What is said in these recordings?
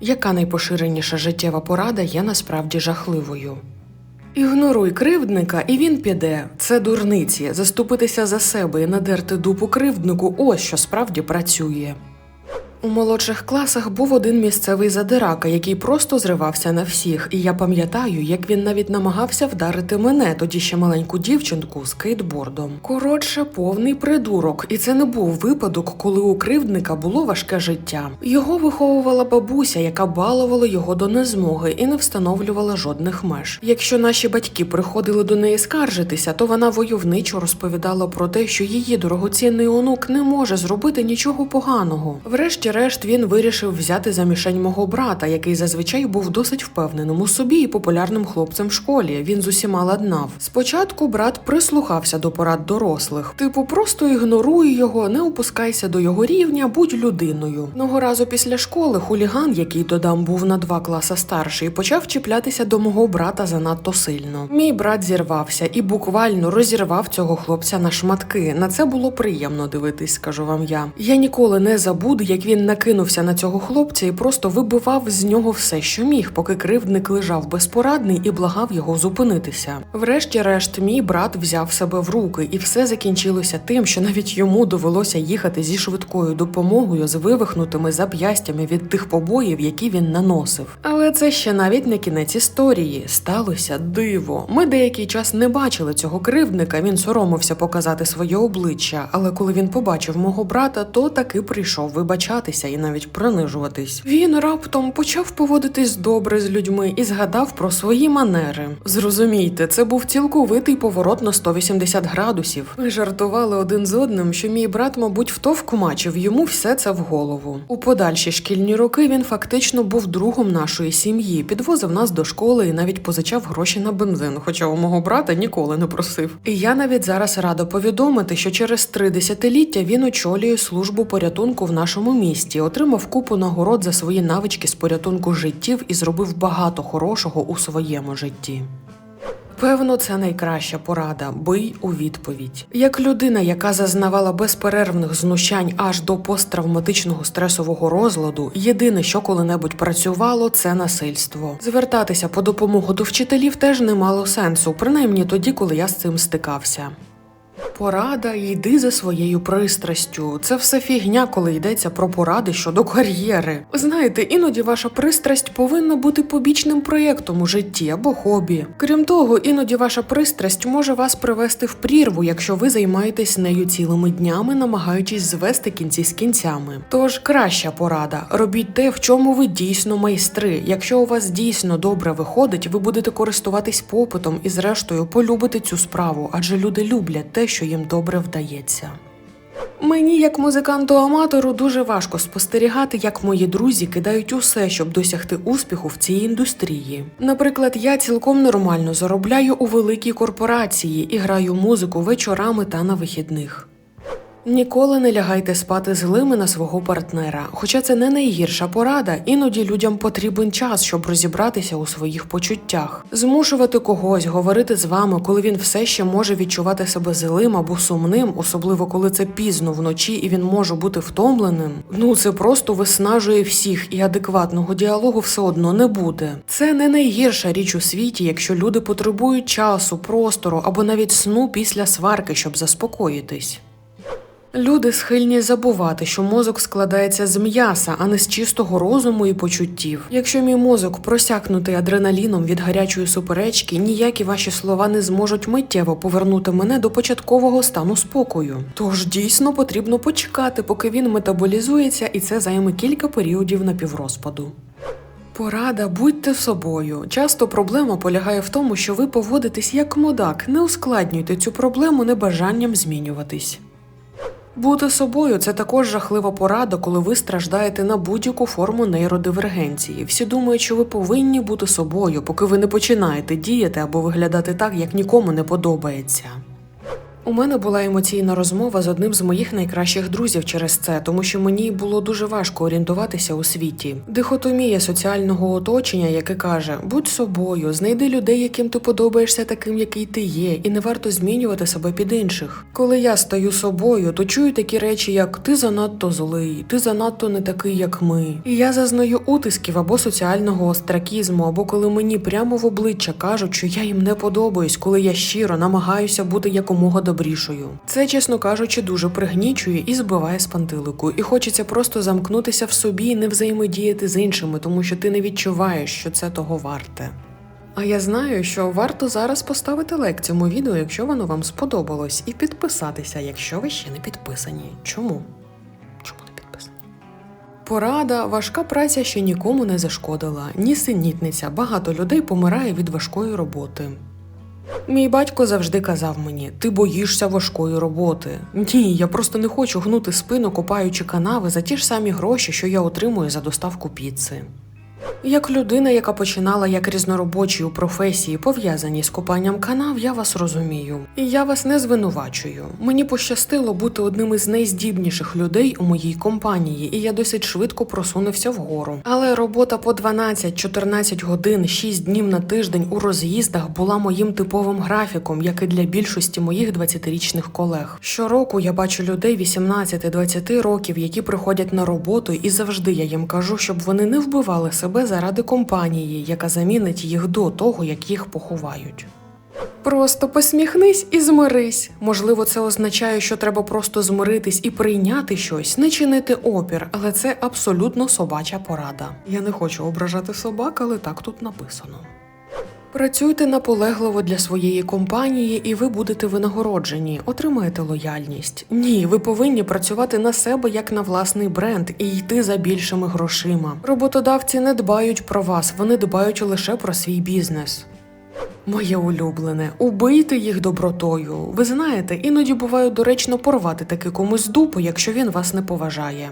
Яка найпоширеніша життєва порада є насправді жахливою? Ігноруй кривдника, і він піде. Це дурниці. Заступитися за себе і надерти дупу кривднику ось що справді працює. У молодших класах був один місцевий задирака, який просто зривався на всіх, і я пам'ятаю, як він навіть намагався вдарити мене, тоді ще маленьку дівчинку, скейтбордом. Коротше, повний придурок, і це не був випадок, коли у кривдника було важке життя. Його виховувала бабуся, яка балувала його до незмоги і не встановлювала жодних меж. Якщо наші батьки приходили до неї скаржитися, то вона войовничо розповідала про те, що її дорогоцінний онук не може зробити нічого поганого. Врешті-решт він вирішив взяти за мішень мого брата, який зазвичай був досить впевненим у собі і популярним хлопцем в школі. Він з усіма ладнав. Спочатку брат прислухався до порад дорослих, типу, просто ігноруй його, не опускайся до його рівня, будь людиною. Одного разу після школи хуліган, який додам був на два класи старший, почав чіплятися до мого брата занадто сильно. Мій брат зірвався і буквально розірвав цього хлопця на шматки. На це було приємно дивитись, скажу вам я. Я ніколи не забуду, як він накинувся на цього хлопця і просто вибивав з нього все, що міг, поки кривдник лежав безпорадний і благав його зупинитися. Врешті-решт, мій брат взяв себе в руки, і все закінчилося тим, що навіть йому довелося їхати зі швидкою допомогою з вивихнутими зап'ястями від тих побоїв, які він наносив. Але це ще навіть не кінець історії. Сталося диво. Ми деякий час не бачили цього кривдника. Він соромився показати своє обличчя. Але коли він побачив мого брата, то таки прийшов вибачатися і навіть принижуватись. Він раптом почав поводитись добре з людьми і згадав про свої манери. Зрозумійте, це був цілковитий поворот на 180 градусів. Ми жартували один з одним, що мій брат, мабуть, втовкумачив йому все це в голову. У подальші шкільні роки він фактично був другом нашої сім'ї, підвозив нас до школи і навіть позичав гроші на бензин, хоча у мого брата ніколи не просив. І я навіть зараз рада повідомити, що через три десятиліття він очолює службу порятунку в нашому місті, отримав купу нагород за свої навички з порятунку життів і зробив багато хорошого у своєму житті. Певно, це найкраща порада. Бий у відповідь. Як людина, яка зазнавала безперервних знущань аж до посттравматичного стресового розладу, єдине, що коли-небудь працювало, це насильство. Звертатися по допомогу до вчителів теж не мало сенсу, принаймні тоді, коли я з цим стикався. Порада йди за своєю пристрастю. Це все фігня, коли йдеться про поради щодо кар'єри. Знаєте, іноді ваша пристрасть повинна бути побічним проєктом у житті або хобі. Крім того, іноді ваша пристрасть може вас привести в прірву, якщо ви займаєтесь нею цілими днями, намагаючись звести кінці з кінцями. Тож краща порада: робіть те, в чому ви дійсно майстри. Якщо у вас дійсно добре виходить, ви будете користуватись попитом і, зрештою, полюбите цю справу, адже люди люблять те, що їм добре вдається. Мені, як музиканту-аматору, дуже важко спостерігати, як мої друзі кидають усе, щоб досягти успіху в цій індустрії. Наприклад, я цілком нормально заробляю у великій корпорації і граю музику вечорами та на вихідних. Ніколи не лягайте спати злими на свого партнера. Хоча це не найгірша порада, іноді людям потрібен час, щоб розібратися у своїх почуттях. Змушувати когось говорити з вами, коли він все ще може відчувати себе злим або сумним, особливо коли це пізно вночі і він може бути втомленим. Ну це просто виснажує всіх, і адекватного діалогу все одно не буде. Це не найгірша річ у світі, якщо люди потребують часу, простору або навіть сну після сварки, щоб заспокоїтись. Люди схильні забувати, що мозок складається з м'яса, а не з чистого розуму і почуттів. Якщо мій мозок просякнутий адреналіном від гарячої суперечки, ніякі ваші слова не зможуть миттєво повернути мене до початкового стану спокою. Тож дійсно потрібно почекати, поки він метаболізується, і це займе кілька періодів напіврозпаду. Порада, будьте собою. Часто проблема полягає в тому, що ви поводитесь як мудак. Не ускладнюйте цю проблему небажанням змінюватись. Бути собою це також жахлива порада, коли ви страждаєте на будь-яку форму нейродивергенції. Всі думають, що ви повинні бути собою, поки ви не починаєте діяти або виглядати так, як нікому не подобається. У мене була емоційна розмова з одним з моїх найкращих друзів через це, тому що мені було дуже важко орієнтуватися у світі. Дихотомія соціального оточення, яке каже: будь собою, знайди людей, яким ти подобаєшся таким, який ти є, і не варто змінювати себе під інших. Коли я стаю собою, то чую такі речі, як ти занадто злий, ти занадто не такий, як ми. І я зазнаю утисків або соціального остракізму, або коли мені прямо в обличчя кажуть, що я їм не подобаюсь, коли я щиро намагаюся бути якомога добрішою. Це, чесно кажучи, дуже пригнічує і збиває з пантелику. І хочеться просто замкнутися в собі і не взаємодіяти з іншими, тому що ти не відчуваєш, що це того варте. А я знаю, що варто зараз поставити лайк цьому відео, якщо воно вам сподобалось, і підписатися, якщо ви ще не підписані. Чому? Чому не підписані? Порада, важка праця ще нікому не зашкодила, ні синітниця. Багато людей помирає від важкої роботи. Мій батько завжди казав мені: ти боїшся важкої роботи. Ні, я просто не хочу гнути спину, копаючи канави за ті ж самі гроші, що я отримую за доставку піци. Як людина, яка починала як різноробочі у професії, пов'язані з копанням канав, я вас розумію. І я вас не звинувачую. Мені пощастило бути одним із найздібніших людей у моїй компанії, і я досить швидко просунувся вгору. Але робота по 12-14 годин, 6 днів на тиждень у роз'їздах була моїм типовим графіком, як і для більшості моїх 20-річних колег. Щороку я бачу людей 18-20 років, які приходять на роботу, і завжди я їм кажу, щоб вони не вбивали себе заради компанії, яка замінить їх до того, як їх поховають. Просто посміхнись і змирись. Можливо, це означає, що треба просто змиритись і прийняти щось, не чинити опір, але це абсолютно собача порада. Я не хочу ображати собак, але так тут написано. Працюйте наполегливо для своєї компанії, і ви будете винагороджені, отримаєте лояльність. Ні, ви повинні працювати на себе як на власний бренд і йти за більшими грошима. Роботодавці не дбають про вас, вони дбають лише про свій бізнес. Моє улюблене, убийте їх добротою. Ви знаєте, іноді буває доречно порвати таки комусь дупу, якщо він вас не поважає.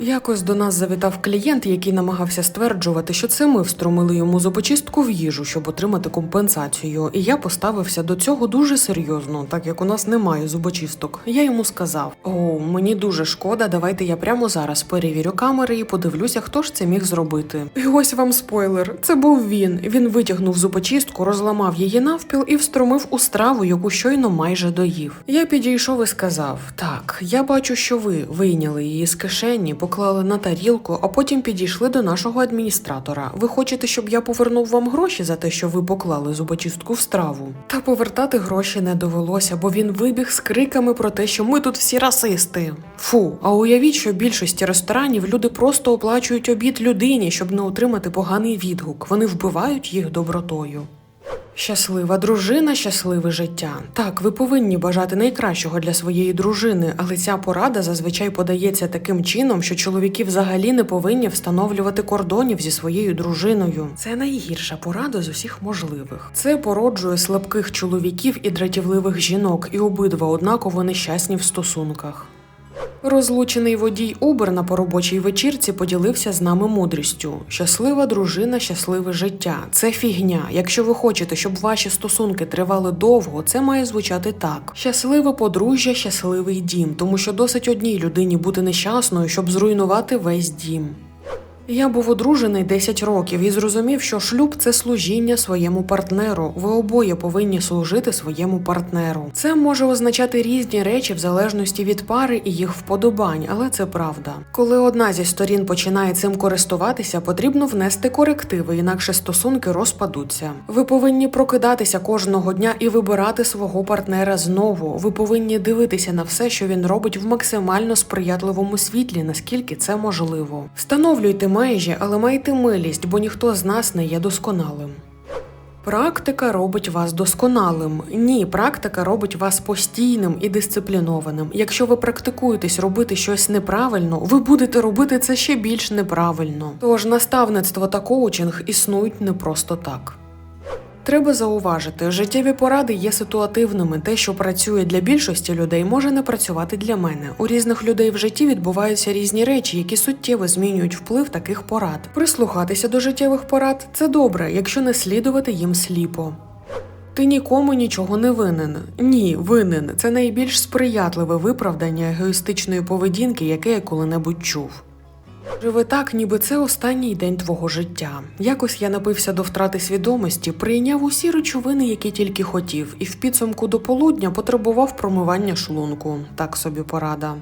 Якось до нас завітав клієнт, який намагався стверджувати, що це ми встромили йому зубочистку в їжу, щоб отримати компенсацію. І я поставився до цього дуже серйозно, так як у нас немає зубочисток. Я йому сказав: О, мені дуже шкода, давайте я прямо зараз перевірю камери і подивлюся, хто ж це міг зробити. І ось вам спойлер. Це був він. Він витягнув зубочистку, розламав її навпіл і встромив у страву, яку щойно майже доїв. Я підійшов і сказав: Так, я бачу, що ви вийняли її з кишені, поклали на тарілку, а потім підійшли до нашого адміністратора. Ви хочете, щоб я повернув вам гроші за те, що ви поклали зубочистку в страву? Та повертати гроші не довелося, бо він вибіг з криками про те, що ми тут всі расисти. Фу, а уявіть, що в більшості ресторанів люди просто оплачують обід людині, щоб не отримати поганий відгук. Вони вбивають їх добротою. Щаслива дружина, щасливе життя. Так, ви повинні бажати найкращого для своєї дружини, але ця порада зазвичай подається таким чином, що чоловіки взагалі не повинні встановлювати кордонів зі своєю дружиною. Це найгірша порада з усіх можливих. Це породжує слабких чоловіків і дратівливих жінок, і обидва однаково нещасні в стосунках. Розлучений водій Uber на поробочій вечірці поділився з нами мудрістю. Щаслива дружина, щасливе життя. Це фігня. Якщо ви хочете, щоб ваші стосунки тривали довго, це має звучати так: щасливе подружжя, щасливий дім, тому що досить одній людині бути нещасною, щоб зруйнувати весь дім. Я був одружений 10 років і зрозумів, що шлюб це служіння своєму партнеру. Ви обоє повинні служити своєму партнеру. Це може означати різні речі в залежності від пари і їх вподобань, але це правда. Коли одна зі сторін починає цим користуватися, потрібно внести корективи, інакше стосунки розпадуться. Ви повинні прокидатися кожного дня і вибирати свого партнера знову. Ви повинні дивитися на все, що він робить в максимально сприятливому світлі, наскільки це можливо. Встановлюйте межі, але майте милість, бо ніхто з нас не є досконалим. Практика робить вас досконалим. Ні, практика робить вас постійним і дисциплінованим. Якщо ви практикуєтесь робити щось неправильно, ви будете робити це ще більш неправильно. Тож наставництво та коучинг існують не просто так. Треба зауважити, життєві поради є ситуативними. Те, що працює для більшості людей, може не працювати для мене. У різних людей в житті відбуваються різні речі, які суттєво змінюють вплив таких порад. Прислухатися до життєвих порад це добре, якщо не слідувати їм сліпо. Ти нікому нічого не винен. Ні, винен. Це найбільш сприятливе виправдання егоїстичної поведінки, яке я коли-небудь чув. Живи так, ніби це останній день твого життя. Якось я напився до втрати свідомості, прийняв усі речовини, які тільки хотів, і в підсумку до полудня потребував промивання шлунку. Так собі порада.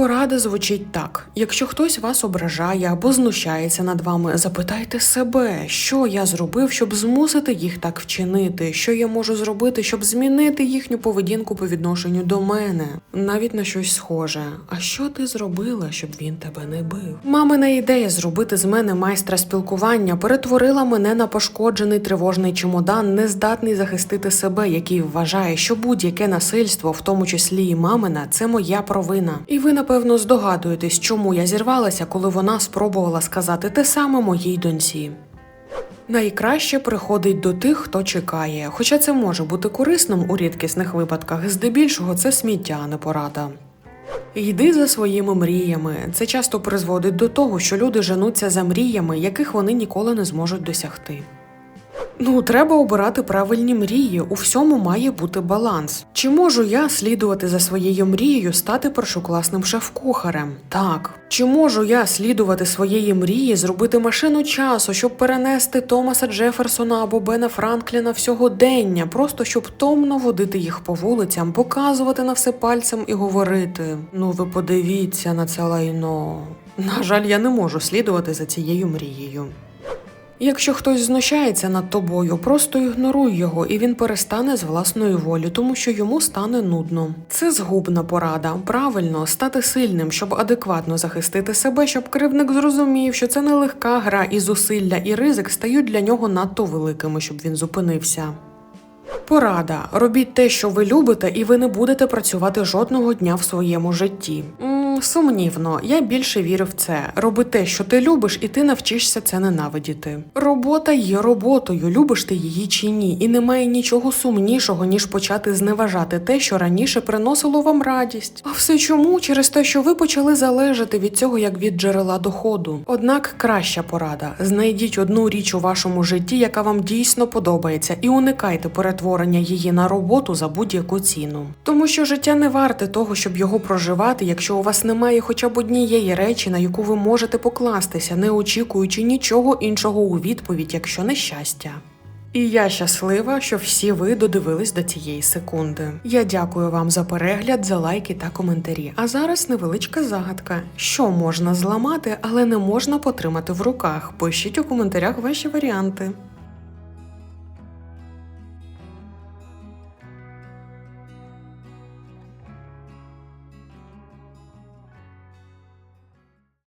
Порада звучить так: якщо хтось вас ображає або знущається над вами, запитайте себе, що я зробив, щоб змусити їх так вчинити, що я можу зробити, щоб змінити їхню поведінку по відношенню до мене, навіть на щось схоже. А що ти зробила, щоб він тебе не бив? Мамина ідея зробити з мене майстра спілкування перетворила мене на пошкоджений тривожний чемодан, нездатний захистити себе, який вважає, що будь-яке насильство, в тому числі і мамина, це моя провина. І ви напевно здогадуєтесь, чому я зірвалася, коли вона спробувала сказати те саме моїй доньці. Найкраще приходить до тих, хто чекає, хоча це може бути корисним у рідкісних випадках, здебільшого це сміття, а не порада. Йди за своїми мріями. Це часто призводить до того, що люди женуться за мріями, яких вони ніколи не зможуть досягти. Ну, треба обирати правильні мрії. У всьому має бути баланс. Чи можу я слідувати за своєю мрією стати першокласним шеф-кухарем? Так. Чи можу я слідувати своєї мрії, зробити машину часу, щоб перенести Томаса Джеферсона або Бена Франкліна всьогодення, просто щоб томно водити їх по вулицям, показувати на все пальцем і говорити: ну ви подивіться на це лайно. На жаль, я не можу слідувати за цією мрією. Якщо хтось знущається над тобою, просто ігноруй його, і він перестане з власної волі, тому що йому стане нудно. Це згубна порада. Правильно стати сильним, щоб адекватно захистити себе, щоб кривник зрозумів, що це не легка гра, і зусилля і ризик стають для нього надто великими, щоб він зупинився. Порада: робіть те, що ви любите, і ви не будете працювати жодного дня в своєму житті. Сумнівно, я більше вірю в це. Роби те, що ти любиш, і ти навчишся це ненавидіти. Робота є роботою, любиш ти її чи ні, і немає нічого сумнішого, ніж почати зневажати те, що раніше приносило вам радість. А все чому? Через те, що ви почали залежати від цього як від джерела доходу. Однак краща порада: знайдіть одну річ у вашому житті, яка вам дійсно подобається, і уникайте перетворення її на роботу за будь-яку ціну. Тому що життя не варте того, щоб його проживати, якщо у вас немає хоча б однієї речі, на яку ви можете покластися, не очікуючи нічого іншого у відповідь, якщо не щастя. І я щаслива, що всі ви додивились до цієї секунди. Я дякую вам за перегляд, за лайки та коментарі. А зараз невеличка загадка: що можна зламати, але не можна потримати в руках. Пишіть у коментарях ваші варіанти.